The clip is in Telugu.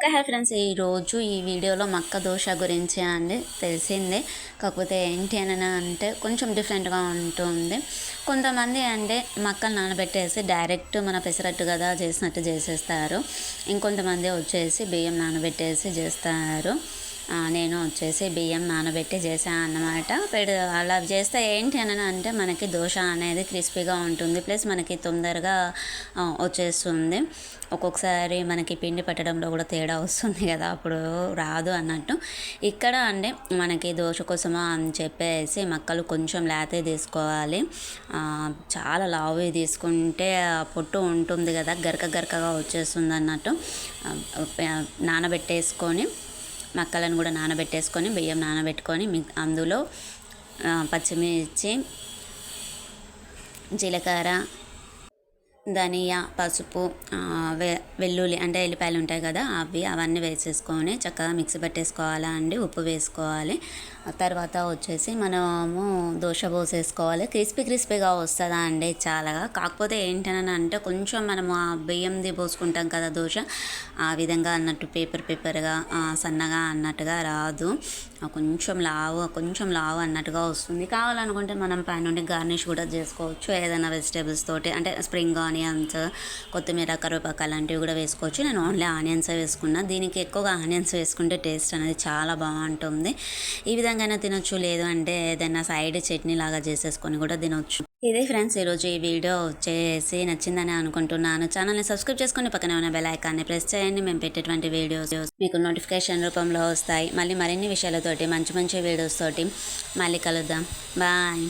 Okay hi friends. ఈరోజు ఈ వీడియోలో మక్క దోశ గురించి అండి తెలిసిందే. కాకపోతే ఏంటి అని అంటే కొంచెం డిఫరెంట్గా ఉంటుంది. కొంతమంది అంటే మక్కలు నానబెట్టేసి డైరెక్ట్ మన పెసరట్టు కదా చేసినట్టు చేసేస్తారు. ఇంకొంతమంది వచ్చేసి బియ్యం నానబెట్టేసి చేస్తారు. నేను వచ్చేసి బియ్యం నానబెట్టి చేశాను అన్నమాట. పెడు అలా చేస్తే ఏంటి అని అంటే మనకి దోశ అనేది క్రిస్పీగా ఉంటుంది. ప్లస్ మనకి తొందరగా వచ్చేస్తుంది. ఒక్కొక్కసారి మనకి పిండి పట్టడంలో కూడా తేడా వస్తుంది కదా అప్పుడు రాదు అన్నట్టు. ఇక్కడ అంటే మనకి దోశ కోసమా అని చెప్పేసి మక్కలు కొంచెం లేతే తీసుకోవాలి. చాలా లావు తీసుకుంటే ఆ పొట్టు ఉంటుంది కదా గరక గరకగా వచ్చేస్తుంది అన్నట్టు. నానబెట్టేసుకొని మక్కలను కూడా నానబెట్టేసుకొని బియ్యం నానబెట్టుకొని అందులో పచ్చిమిర్చి జీలకర్ర ధనియా పసుపు వె వెల్లుల్లి అంటే ఎల్లిపాయలు ఉంటాయి కదా అవి అవన్నీ వేసేసుకొని చక్కగా మిక్సీ పట్టేసుకోవాలా అండి ఉప్పు వేసుకోవాలి. తర్వాత వచ్చేసి మనము దోశ పోసేసుకోవాలి. క్రిస్పీ క్రిస్పీగా వస్తుందా అండి? చాలాగా కాకపోతే ఏంటని అంటే కొంచెం మనము ఆ బియ్యంది పోసుకుంటాం కదా దోశ ఆ విధంగా అన్నట్టు పేపర్ పేపర్గా సన్నగా అన్నట్టుగా రాదు. కొంచెం లావు కొంచెం లావు అన్నట్టుగా వస్తుంది. కావాలనుకుంటే మనం పైన నుండి గార్నిష్ కూడా చేసుకోవచ్చు. ఏదైనా వెజిటేబుల్స్ తోటి అంటే స్ప్రింగ్ ఆనియన్స్ కొత్తిమీర కరివేపాకు అలాంటివి కూడా వేసుకోవచ్చు. నేను ఓన్లీ ఆనియన్స్ వేసుకున్నా. దీనికి ఎక్కువగా ఆనియన్స్ వేసుకుంటే టేస్ట్ అనేది చాలా బాగుంటుంది. ఈ విధంగా విధంగానే తినొచ్చు లేదు అంటే ఏదైనా సైడ్ చట్నీ లాగా చేసేసుకొని కూడా తినొచ్చు. ఇదే ఫ్రెండ్స్ ఈరోజు ఈ వీడియో వచ్చేసి నచ్చిందని అనుకుంటున్నాను. ఛానల్ని సబ్స్క్రైబ్ చేసుకొని పక్కనే ఉన్న బెల్ ఐకాన్ని ప్రెస్ చేయండి. మేము పెట్టేటువంటి వీడియోస్ మీకు నోటిఫికేషన్ రూపంలో వస్తాయి. మళ్ళీ మరిన్ని విషయాలతోటి మంచి మంచి వీడియోస్ తోటి మళ్ళీ కలుద్దాం. బాయ్